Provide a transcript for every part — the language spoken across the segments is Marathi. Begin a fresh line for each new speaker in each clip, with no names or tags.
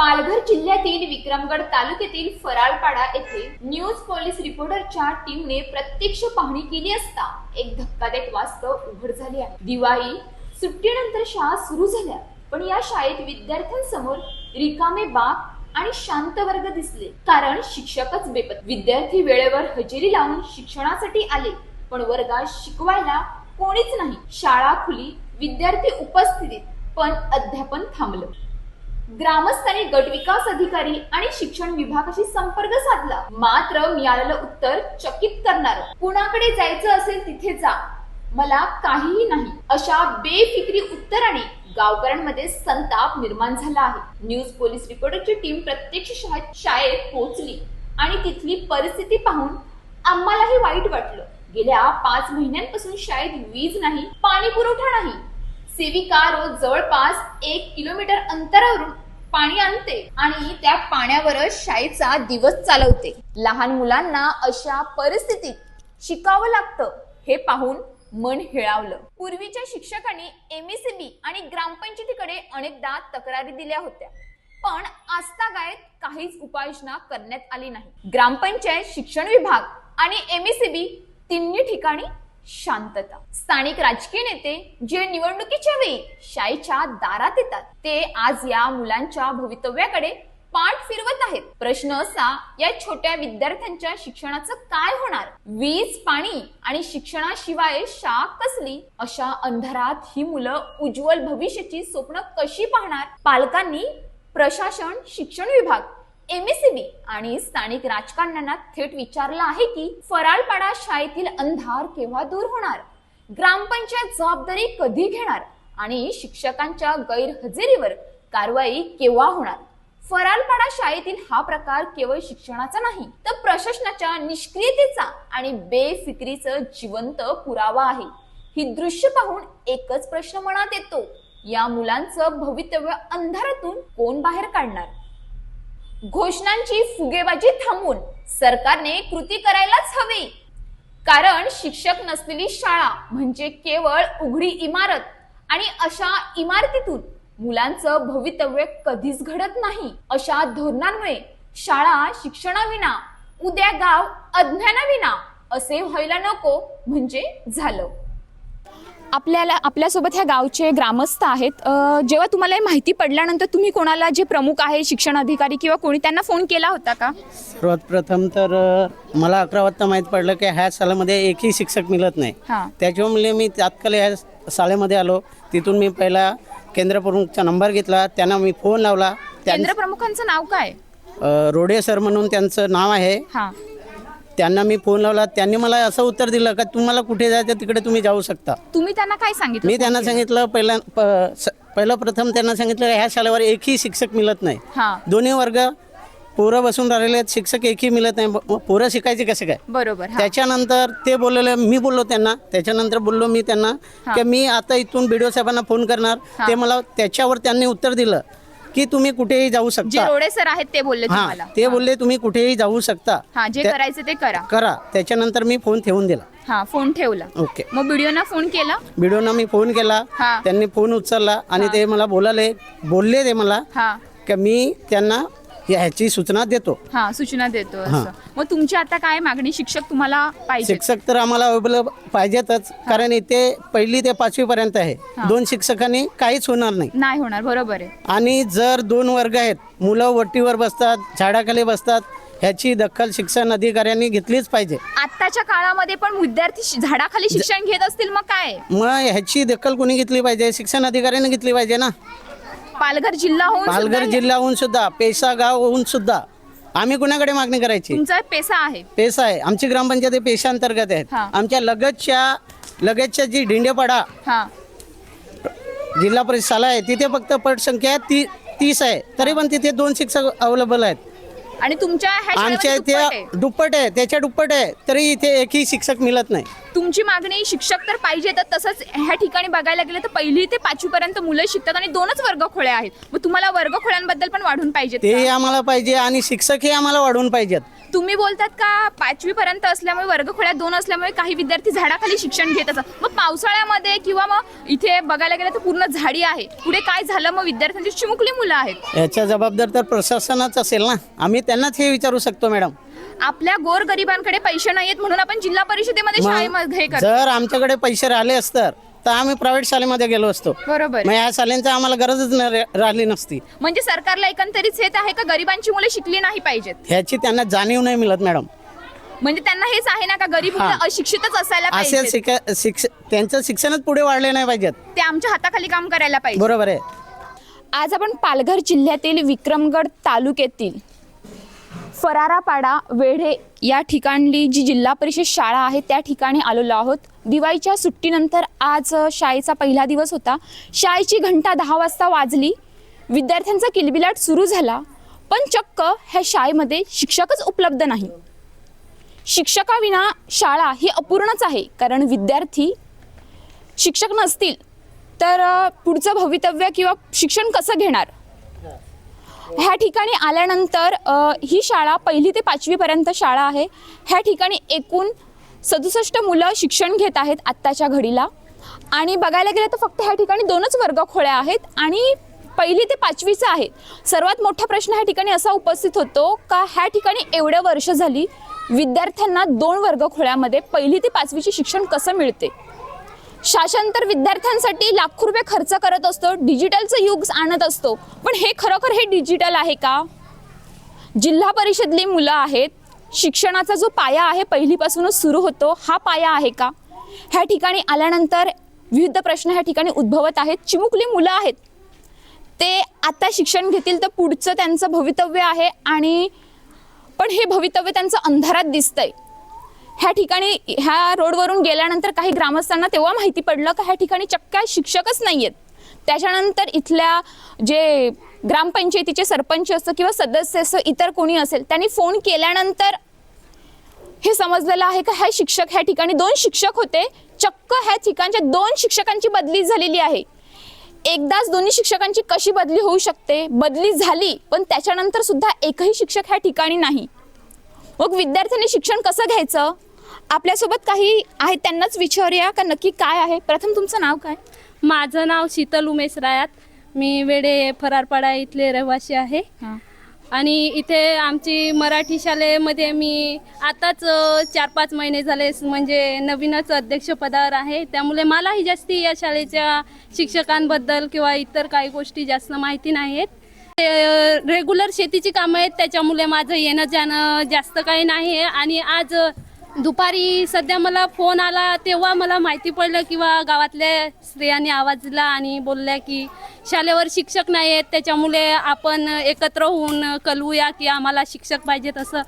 पालघर जिल्ह्यातील विक्रमगड तालुक्यातील फराळपाडा येथे न्यूज पोलीस रिपोर्टरच्या टीमने प्रत्यक्ष पाहणी केली असता एक धक्कादायक वास्तव उघड झाले आहे. दिवाळी सुट्टीनंतर शाळा सुरू झाल्या पण या शाळेत विद्यार्थ्यांसमोर रिकामे बाग आणि शांत वर्ग दिसले. कारण शिक्षकच बेपत. विद्यार्थी वेळेवर हजेरी लावून शिक्षणासाठी आले पण वर्गात शिकवायला कोणीच नाही. शाळा खुली विद्यार्थी उपस्थितीत पण अध्यापन थांबलं. ग्रामस्थांनी गट विकास अधिकारी आणि शिक्षण विभागाशी संपर्क साधला. मात्र मिळालेलं उत्तर चकित करणार. कुणाकडे जायचं असेल तिथे जा. मला काहीही नाही. अशा बेफिक्री उत्तराने गावकऱ्यांमध्ये संताप निर्माण झाला आहे. न्यूज पोलीस रिपोर्टरची टीम प्रत्यक्ष शाळेत शाळेत पोहोचली आणि तिथली परिस्थिती पाहून आम्हालाही वाईट वाटलं. गेल्या पाच महिन्यांपासून शाळेत वीज नाही पाणी पुरवठा नाही. सेविका रोज जवळपास एक किलोमीटर अंतरावरून पाणी आणते आणि त्या पाण्यावरच शाळेचा दिवस चालवते. लहान मुलांना अशा परिस्थितीत शिकावं लागतं हे पाहून मन हिळावलं. पूर्वीच्या शिक्षकांनी एमएसबी आणि ग्रामपंचायतीकडे अनेकदा तक्रारी दिल्या होत्या. पण आजतागायत काहीच उपाययोजना करण्यात आली नाही. ग्रामपंचायत शिक्षण विभाग आणि एमएसबी तिन्ही ठिकाणी शांतता. स्थानिक राजकीय नेते जे निवडणुकीच्या वेळी शाळेच्या दारात येतात ते आज या मुलांच्या भवितव्याकडे पाठ फिरवत आहेत. प्रश्न असा या छोट्या विद्यार्थ्यांच्या शिक्षणाचं काय होणार? वीज पाणी आणि शिक्षणाशिवाय शाख कसली? अशा अंधारात ही मुलं उज्ज्वल भविष्याची स्वप्न कशी पाहणार? पालकांनी प्रशासन शिक्षण विभाग एमएससीबी आणि स्थानिक राजकारण्यांना थेट विचारलं आहे की फराळपाडा शाळेतील अंधार केव्हा दूर होणार? ग्रामपंचायत जबाबदारी कधी घेणार? आणि शिक्षकांच्या गैरहजेरीवर कारवाई केव्हा होणार? फराळपाडा शाळेतील हा प्रकार केवळ शिक्षणाचा नाही तर प्रशासनाच्या निष्क्रियतेचा आणि बेफिक्रीचं जिवंत पुरावा आहे. ही दृश्य पाहून एकच प्रश्न मनात येतो. या मुलांचं भवितव्य अंधारातून कोण बाहेर काढणार? घोषणांची फुगेबाजी थांबवून सरकारने कृती करायलाच हवी. कारण शिक्षक नसलेली शाळा म्हणजे केवळ उघडी इमारत आणि अशा इमारतीतून मुलांचं भवितव्य कधीच घडत नाही. अशा धोरणांमुळे शाळा शिक्षणाविना उद्या गाव अज्ञानाविना असे व्हायला नको म्हणजे झालं. आपल्याला आपल्यासोबत ह्या गावचे ग्रामस्थ आहेत. जेव्हा तुम्हाला हे माहिती पडल्यानंतर तुम्ही कोणाला जे प्रमुख आहे शिक्षण अधिकारी किंवा कोणी त्यांना फोन केला होता का?
सर्वात प्रथम तर मला अकरा वाजता माहीत पडलं की ह्या शाळेमध्ये एकही शिक्षक मिळत नाही.
हा.
त्याच्यामुळे मी तात्काळ ह्या शाळेमध्ये आलो. तिथून मी पहिला केंद्र प्रमुखचा नंबर घेतला. त्यांना मी फोन लावला.
केंद्र प्रमुखांचं नाव काय?
रोडे सर म्हणून त्यांचं नाव आहे. त्यांना मी फोन लावला. त्यांनी मला असं उत्तर दिलं का तुम्हाला कुठे जायचं तिकडे तुम्ही जाऊ शकता.
तुम्ही त्यांना काय सांगितलं?
मी त्यांना सांगितलं पहिला प- स- पहिलं प्रथम त्यांना सांगितलं ह्या शाळेवर एकही शिक्षक मिळत नाही.
हा.
दोन्ही वर्ग पोरं बसून राहिलेले आहेत शिक्षक एकही मिळत नाही. ब- पोरं शिकायचे कसे काय?
बरोबर हा.
त्याच्यानंतर ते बोललेले मी बोललो त्यांना. त्याच्यानंतर बोललो मी त्यांना की मी आता इथून बीडीओ साहेबांना फोन करणार. ते मला त्याच्यावर त्यांनी उत्तर दिलं. की तुम्ही कुठेही जाऊ
जे
शकता.
रोडे सर आहेत ते बोलले
हा
तुम्हाला.
ते बोलले तुम्ही कुठेही जाऊ शकता.
हा जे
त्या-
करायचं ते करा.
करा. त्याच्यानंतर मी फोन ठेवून दिला.
हा फोन ठेवला.
ओके.
मग व्हिडिओना फोन केला?
बीडीओना मी फोन केला.
हा.
त्यांनी फोन उचलला आणि ते मला बोलाले बोलले ते मला
हा.
की मी त्यांना ह्याची सूचना देतो.
हा सूचना देतो असं. मग तुमची आता काय मागणी? शिक्षक तुम्हाला पाहिजे
शिक्षक तर आम्हाला अवेलेबल पाहिजेतच. कारण इथे पहिली ते पाचवी पर्यंत आहे. दोन शिक्षकांनी काहीच होणार नाही.
नाही होणार बरोबर आहे.
आणि जर दोन वर्ग आहेत मुलं वट्टीवर बसतात झाडाखाली बसतात ह्याची दखल शिक्षण अधिकाऱ्यांनी घेतलीच पाहिजे.
आत्ताच्या काळामध्ये पण विद्यार्थी शि- झाडाखाली शिक्षण घेत असतील मग काय?
मग ह्याची दखल कोणी घेतली पाहिजे? शिक्षण अधिकाऱ्यांनी घेतली पाहिजे ना.
पालघर जिल्हा होऊन
पालघर
सुद्धा
जिल्हा होऊन सुद्धा पेसा गाव होऊन सुद्धा आम्ही कुणाकडे मागणी करायची?
तुमचा पेसा आहे.
पेसा आहे. आमची ग्रामपंचायत हे पेशा अंतर्गत आहेत.
हा.
आमच्या लगतच्या लगतच्या जी ढिंडेपाडा
हा.
जिल्हा परिषद शाळा आहे तिथे फक्त पटसंख्या ती तीस आहे. तरी पण तिथे दोन शिक्षक अवेलेबल आहेत.
आणि तुमच्या ह्या
आमच्या
शाळेमध्ये
इथे
दुप्पट आहे.
दुप्पट आहे. त्याच्या दुप्पट आहे. तरी इथे एकही शिक्षक मिळत नाही.
तुमची मागणी शिक्षक तर पाहिजे. तर तसंच ह्या ठिकाणी बघायला गेलं तर पहिली ते पाचवी पर्यंत मुलं शिकतात आणि दोनच वर्ग खोल्या आहेत. मग तुम्हाला वर्ग खोल्यांबद्दल पण वाढून पाहिजेत
ते? आम्हाला पाहिजे आणि शिक्षकही आम्हाला वाढवून पाहिजेत.
तुम्ही बोलतात का पाचवी पर्यंत असल्यामुळे वर्गखोल्या दोन असल्यामुळे काही विद्यार्थी झाडाखाली शिक्षण घेत असतात. मग पावसाळ्यामध्ये किंवा मग इथे बघायला गेलं तर पूर्ण झाडी आहे. पुढे काय झालं? मग विद्यार्थ्यांची चिमुकली मुलं आहेत.
याच्या जबाबदार तर प्रशासनाच असेल ना? आम्ही त्यांनाच हे विचारू शकतो मॅडम.
आपल्या गोर गरिबांकडे पैसे नाहीयेत म्हणून आपण जिल्हा परिषदेमध्ये शाळेमध्ये हे करतो.
जर आमच्याकडे पैसे राहिले असतर तर आम्ही प्रायव्हेट शाळेमध्ये गेलो असतो.
बरोबर.
मग या शाळेंची आम्हाला गरजच न राहिली नसती.
म्हणजे सरकारला एकंदरीत हेच आहे का गरिबांची मुलं शिकली नाही पाहिजेत?
ह्याची त्यांना जाणीव नाही मिळत मॅडम.
म्हणजे त्यांना हेच आहे ना का गरीब
हा.
मुलं अशिक्षितच असायला
असे
पाहिजे
शिक शिक्ष त्यांचं शिक्षणच पुढे वाढले नाही पाहिजेत.
ते आमच्या हाताखाली काम करायला पाहिजे
बरोबर आहे.
आज आपण पालघर जिल्ह्यातील विक्रमगड तालुक्यातील फरारापाडा वेढे या ठिकाणली जी जिल्हा परिषद शाळा आहे त्या ठिकाणी आलेलो आहोत. दिवाळीच्या सुट्टीनंतर आज शाळेचा पहिला दिवस होता. शाळेची घंटा दहा वाजता वाजली. विद्यार्थ्यांचा किलबिलाट सुरू झाला पण चक्क ह्या शाळेमध्ये शिक्षकच उपलब्ध नाही. शिक्षकाविना शाळा ही अपूर्णच आहे कारण विद्यार्थी शिक्षक नसतील तर पुढचं भवितव्य किंवा शिक्षण कसं घेणार? ह्या ठिकाणी आल्यानंतर ही शाळा पहिली ते पाचवीपर्यंत शाळा आहे. ह्या ठिकाणी एकूण सदुसष्ट मुलं शिक्षण घेत आहेत आत्ताच्या घडीला. आणि बघायला गेलं तर फक्त ह्या ठिकाणी दोनच वर्ग खोळ्या आहेत आणि पहिली ते पाचवीचं आहे सर्वात मोठा प्रश्न ह्या ठिकाणी असा उपस्थित होतो का ह्या ठिकाणी एवढ्या वर्ष झाली विद्यार्थ्यांना दोन वर्ग खोळ्यामध्ये पहिली ते पाचवीचे शिक्षण कसं मिळते? शासन तर विद्यार्थ्यांसाठी लाखो रुपये खर्च करत असतो डिजिटलचं युग आणत असतो. पण हे खरोखर हे डिजिटल आहे का? जिल्हा परिषदली मुलं आहेत. शिक्षणाचा जो पाया आहे पहिलीपासूनच सुरू होतो. हा पाया आहे का? ह्या ठिकाणी आल्यानंतर विविध प्रश्न ह्या ठिकाणी उद्भवत आहेत. चिमुकली मुलं आहेत. ते आता शिक्षण घेतील तर पुढचं त्यांचं भवितव्य आहे आणि पण हे भवितव्य त्यांचं अंधारात दिसतंय. ह्या ठिकाणी ह्या रोडवरून गेल्यानंतर काही ग्रामस्थांना तेव्हा माहिती पडलं का ह्या ठिकाणी चक्क शिक्षकच नाही आहेत त्याच्यानंतर इथल्या जे ग्रामपंचायतीचे सरपंच असतं किंवा सदस्य असं इतर कोणी असेल त्यांनी फोन केल्यानंतर हे समजलेलं आहे का ह्या शिक्षक ह्या ठिकाणी दोन शिक्षक होते. चक्क ह्या ठिकाणच्या दोन शिक्षकांची बदली झालेली आहे. एकदाच दोन्ही शिक्षकांची कशी बदली होऊ शकते? बदली झाली पण त्याच्यानंतर सुद्धा एकही शिक्षक ह्या ठिकाणी नाही. मग विद्यार्थ्यांनी शिक्षण कसं घ्यायचं? आपल्यासोबत काही आहेत त्यांनाच विचारूया का नक्की काय आहे? प्रथम तुमचं नाव काय?
माझं नाव शीतल उमेश रायात. मी वेडे फरारपाडा इथले रहिवासी आहे. आणि इथे आमची मराठी शाळेमध्ये मी आताच चार पाच महिने झाले म्हणजे नवीनच अध्यक्षपदावर आहे. त्यामुळे मलाही जास्ती या शाळेच्या शिक्षकांबद्दल किंवा इतर काही गोष्टी जास्त माहिती नाहीत रेग्युलर शेतीची कामं आहेत त्याच्यामुळे माझं येणं जाणं जास्त काही नाही आहे आणि आज दुपारी सध्या मला फोन आला तेव्हा मला माहिती पडलं किंवा गावातल्या स्त्रियांनी आवाज दिला आणि बोलल्या की शाळेवर शिक्षक नाही आहेत त्याच्यामुळे आपण एकत्र होऊन कळवूया की आम्हाला शिक्षक पाहिजेत असं.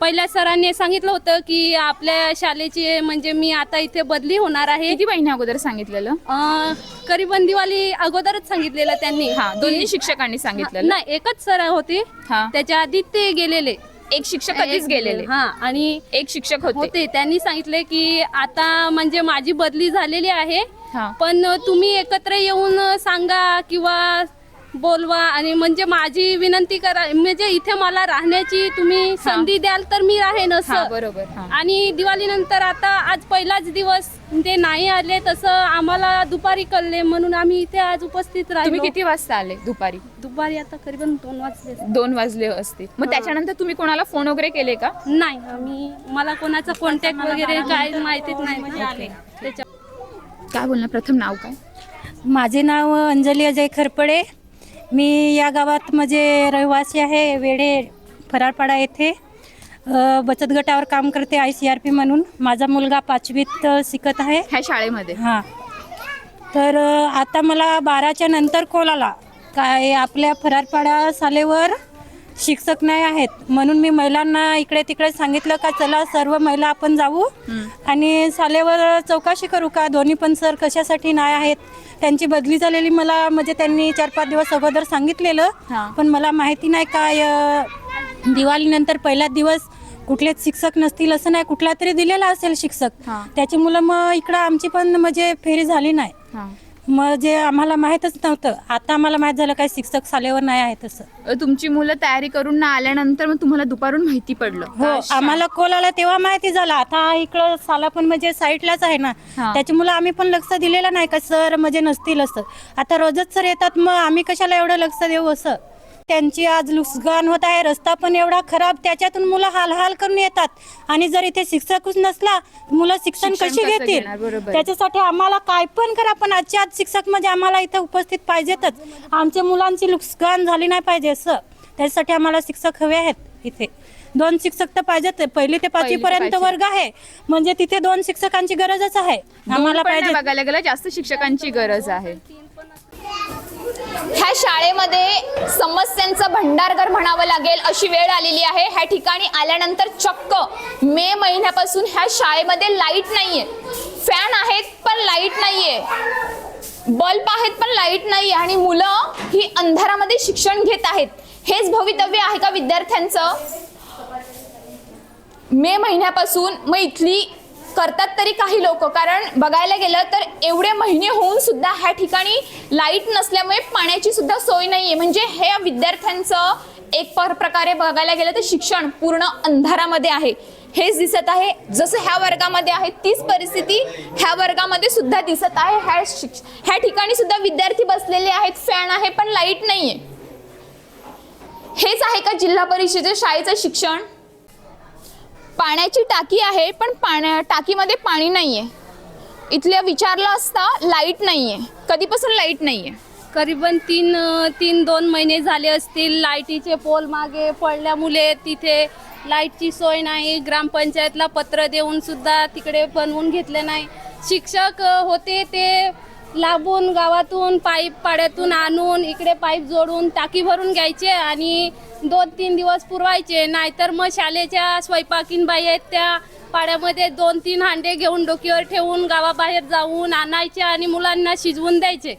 पहिल्या सरांनी सांगितलं होतं की आपल्या शाळेची म्हणजे मी आता इथे बदली होणार आहे.
किती महिन्या अगोदर सांगितलेलं?
अं, करीबन दिवाळी अगोदरच सांगितलेलं त्यांनी
हा दोन्ही शिक्षकांनी सांगितलेलं.
नाही एकच सर होते.
हा.
त्याच्या आधी ते गेलेले.
एक शिक्षक कधीच गेलेले.
हा आणि
एक शिक्षक होते.
होते. त्यांनी सांगितले की आता म्हणजे माझी बदली झालेली आहे.
हा.
पण तुम्ही एकत्र येऊन सांगा किंवा बोलवा आणि म्हणजे माझी विनंती करा म्हणजे इथे मला राहण्याची तुम्ही संधी द्याल तर मी राहेन
हा
असं.
बरोबर.
आणि दिवाळीनंतर आता आज पहिलाच दिवस ते नाही आले तसं आम्हाला दुपारी कळले म्हणून आम्ही इथे आज उपस्थित
तुम्ही
राहिलो
किती वाजता आले दुपारी?
दुपारी आता करीबन दोन वाजले
दोन वाजले असते मग त्याच्यानंतर तुम्ही कोणाला फोन वगैरे केले का?
नाही आम्ही मला कोणाचा कॉन्टॅक्ट वगैरे काय माहितीच नाही. त्याच्या
काय बोलणार? प्रथम नाव काय?
माझे नाव अंजली अजय खरपडे. मी या गावात म्हणजे रहिवासी आहे वेडे फरारपाडा येथे. बचत गटावर काम करते आय सी आर पी म्हणून. माझा मुलगा पाचवीत शिकत आहे.
ह्या शाळेमध्ये?
हां. तर आता मला बाराच्या नंतर कॉल आला. काय आपल्या फरारपाडा सालेवर शिक्षक नाही आहेत. म्हणून मी महिलांना इकडे तिकडे सांगितलं का चला सर्व महिला आपण जाऊ. आणि सालेवर चौकशी करू का? दोन्ही पण सर कशासाठी नाही आहेत? त्यांची बदली झालेली मला म्हणजे त्यांनी चार पाच दिवस अगोदर सांगितलेलं. पण मला माहिती नाही काय दिवाळीनंतर पहिलाच दिवस कुठलेच शिक्षक नसतील असं नाही कुठला तरी दिलेला असेल शिक्षक. त्याची मुलं मग इकडं आमची पण म्हणजे फेरी झाली नाही.
हा
म्हणजे आम्हाला माहीतच नव्हतं. आता आम्हाला माहीत झालं काय शिक्षक शाळेवर नाही आहे तसं.
अ, तुमची मुलं तयारी करून ना आल्यानंतर मग तुम्हाला दुपारून माहिती पडलं.
हो? आम्हाला कॉल आला तेव्हा माहिती झालं. आता इकडं साला पण म्हणजे साईडलाच आहे ना.
हा.
त्याच्यामुळे आम्ही पण लक्ष दिलेलं नाही का? सर म्हणजे नसतील असं. आता रोजच सर येतात मग आम्ही कशाला एवढं लक्ष देऊ असं? त्यांची आज लुसगान होत आहे. रस्ता पण एवढा खराब त्याच्यातून मुलं हाल हाल करून येतात. आणि जर इथे शिक्षकच नसला मुलं शिक्षण कशी
कसं
घेतील. त्याच्यासाठी आम्हाला काय पण करा पण आजचे आज शिक्षक म्हणजे आम्हाला इथं उपस्थित पाहिजेतच. आमच्या मुलांची लुसगान झाली नाही पाहिजे असं. त्याच्यासाठी आम्हाला शिक्षक हवे आहेत इथे. दोन शिक्षक तर पाहिजेत. पहिली ते पाचवी पर्यंत. वर्ग आहे. म्हणजे तिथे दोन शिक्षकांची गरजच आहे. आम्हाला पाहिजे
बघायला गेलं जास्त शिक्षकांची गरज आहे. ह्या शाळेमध्ये समस्यांचं भंडारघर म्हणावं लागेल अशी वेळ आलेली आहे. ह्या ठिकाणी आल्यानंतर चक्क मे महिन्यापासून ह्या शाळेमध्ये लाइट नाहीये. फॅन आहेत पण लाइट नाहीये. बल्ब आहेत पण लाइट नाही आणि मुलं ही अंधारामध्ये शिक्षण घेत आहेत. हेच भवितव्य आहे का विद्यार्थ्यांचं? मे महिन्यापासून मग इथली करतात तरी काही लोक. कारण बघायला गेलं तर एवढे महिने होऊन सुद्धा ह्या ठिकाणी लाइट नसल्यामुळे पाण्याची सुद्धा सोय नाहीये. म्हणजे हे विद्यार्थ्यांचं एक पर प्रकारे बघायला गेलं तर शिक्षण पूर्ण अंधारामध्ये आहे. हेच दिसत आहे. जसं ह्या वर्गामध्ये आहे तीच परिस्थिती ह्या वर्गामध्ये सुद्धा दिसत आहे. ह्या शिक्ष ह्या ठिकाणी सुद्धा विद्यार्थी बसलेले आहेत. फॅन आहे पण लाइट नाहीये. हेच आहे का जिल्हा परिषदेच्या शाळेचं शिक्षण? पाण्याची टाकी आहे पण पाण्या टाकीमध्ये पाणी नाही आहे इथल्या विचारलं असता लाइट नाही आहे कधीपासून लाइट नाही आहे
करीबन तीन तीन दोन महिने झाले असतील. लाईटीचे पोल मागे पडल्यामुळे तिथे लाईटची सोय नाही. ग्रामपंचायतला पत्र देऊन सुद्धा तिकडे बनवून घेतले नाही. शिक्षक होते ते लांबून गावातून पाईप पाड्यातून आणून इकडे पाईप जोडून टाकी भरून घ्यायचे आणि दोन तीन दिवस पुरवायचे. नाहीतर मग शालेच्या स्वयंपाकीन बाई आहेत त्या पाड्यामध्ये दोन तीन हांडे घेऊन डोक्यावर ठेवून गावाबाहेर जाऊन आणायचे आणि मुलांना शिजवून द्यायचे.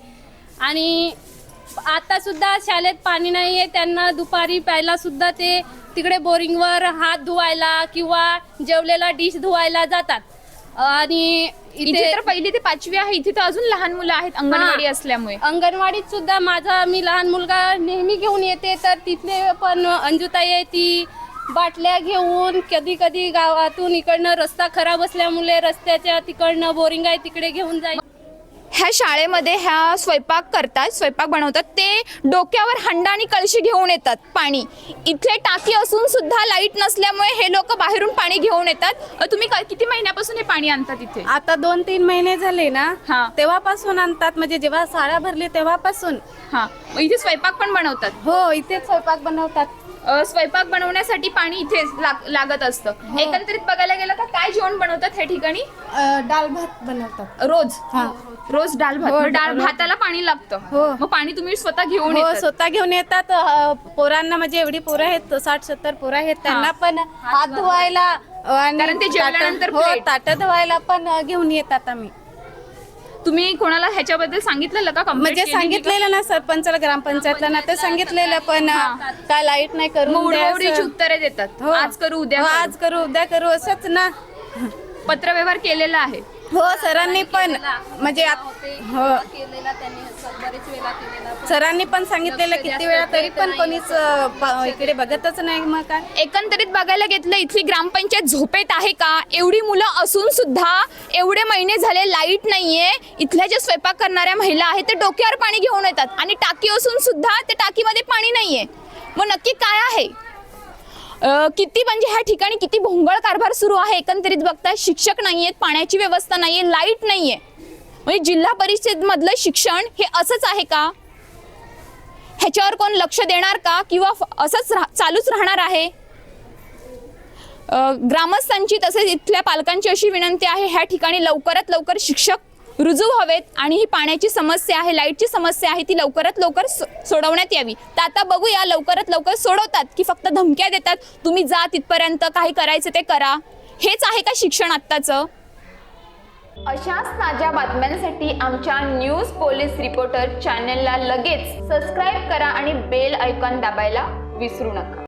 आणि आता सुद्धा शाळेत पाणी नाही आहे त्यांना दुपारी प्यायला सुद्धा ते तिकडे बोरिंगवर हात धुवायला किंवा जेवलेला डिश धुवायला जातात. आणि
इथे तर पहिली ते पाचवी आहे. इथे तर अजून लहान मुलं आहेत अंगणवाडी. असल्यामुळे.
अंगणवाडीत सुद्धा माझा मी लहान मुलगा नेहमी घेऊन येते. तर तिथले पण अंजुताई आहे ती बाटल्या घेऊन कधी कधी गावातून इकडनं रस्ता खराब असल्यामुळे रस्त्याच्या तिकडनं बोरिंग आहे तिकडे घेऊन जाय
ह्या शाळेमध्ये ह्या स्वयंपाक करतात स्वयंपाक बनवतात ते डोक्यावर हंडा आणि कळशी घेऊन येतात पाणी. इथले टाकी असून सुद्धा लाइट नसल्यामुळे हे लोक बाहेरून पाणी घेऊन येतात. अ, तुम्ही क- किती महिन्यापासून हे पाणी आणतात इथे?
आता दोन तीन महिने झाले
हा.
ना तेव्हापासून आणतात. म्हणजे जेव्हा शाळा भरली तेव्हापासून.
हा. मग इथे स्वयंपाक पण बनवतात?
हो इथेच स्वयंपाक बनवतात.
स्वयंपाक बनवण्यासाठी पाणी इथेच लाग- लागत असतं. एकंदरीत बघायला गेलं तर काय जेवण बनवतात ह्या ठिकाणी?
डाळ भात बनवतात.
रोज.
हा.
रोज डाळ भात.
हो,
मग डाळ
रोज.
भाताला पाणी लागतं.
हो.
मग पाणी तुम्ही स्वतः घेऊन
हो
येतात.
स्वतः घेऊन येतात. अ, पोरांना म्हणजे एवढी पोरं आहेत साठ सत्तर पोरं आहेत त्यांना पण हात धुवायला अ, आणि
कारण ते जेवल्यानंतर
ताटं- हो
plate.
ताटं धुवायला पण अ, घेऊन येतात आम्ही.
तुम्ही कोणाला ह्याच्याबद्दल सांगितलेलं का complaint
म्हणजे
का?
सांगितलेलं ना सरपंचाला ग्रामपंचायतला ना ते सांगितलेलं पण काय लाइट नाही
मग
असं.
उत्तरे देतात
हो.
आज करू उद्या
हो,
करू.
आज करू उद्या करू असंच ना
पत्रव्यवहार केलेला आहे
हो सरांनी पण म्हणजे आत- हो.
केलेला त्यांनी बरेच वेळा केलेला.
सरांनी पण सांगितलेलं किती वेळा तरी पण कोणीच अ, प- इकडे बघतच नाही मग काय.
एकंदरीत बघायला घेतलं इथली ग्रामपंचायत झोपेत आहे का? एवढी मुलं असून सुद्धा एवढे महिने झाले लाइट नाहीये. इथल्या ज्या स्वयंपाक करणाऱ्या महिला आहेत ते डोक्यावर पाणी घेऊन येतात. आणि टाकी असून सुद्धा त्या टाकीमध्ये पाणी नाहीये. मग नक्की काय आहे? किती म्हणजे ह्या ठिकाणी किती भोंगळ कारभार सुरू आहे? एकंदरीत बघता शिक्षक नाही आहेत पाण्याची व्यवस्था नाही आहे लाइट नाही आहे म्हणजे जिल्हा परिषद मधलं शिक्षण हे असंच आहे का? ह्याच्यावर कोण लक्ष देणार का? किंवा फ- असंच राह- चालूच राहणार आहे? ग्रामस्थांची तसेच इथल्या पालकांची अशी विनंती आहे ह्या ठिकाणी लवकरात लवकर शिक्षक रुजू हवेत आणि ही पाण्याची समस्या आहे लाईटची समस्या आहे ती लवकरात लवकर सोडवण्यात यावी. तर आता बघूया लवकरात लवकर सोडवतात की फक्त धमक्या देतात. तुम्ही जा तिथपर्यंत काही करायचं ते करा. हेच आहे का शिक्षण आत्ताचं? अशाच ताज्या बातम्यांसाठी आमच्या न्यूज पोलीस रिपोर्टर चॅनेलला लगेच सबस्क्राईब करा आणि बेल ऐकॉन दाबायला विसरू नका.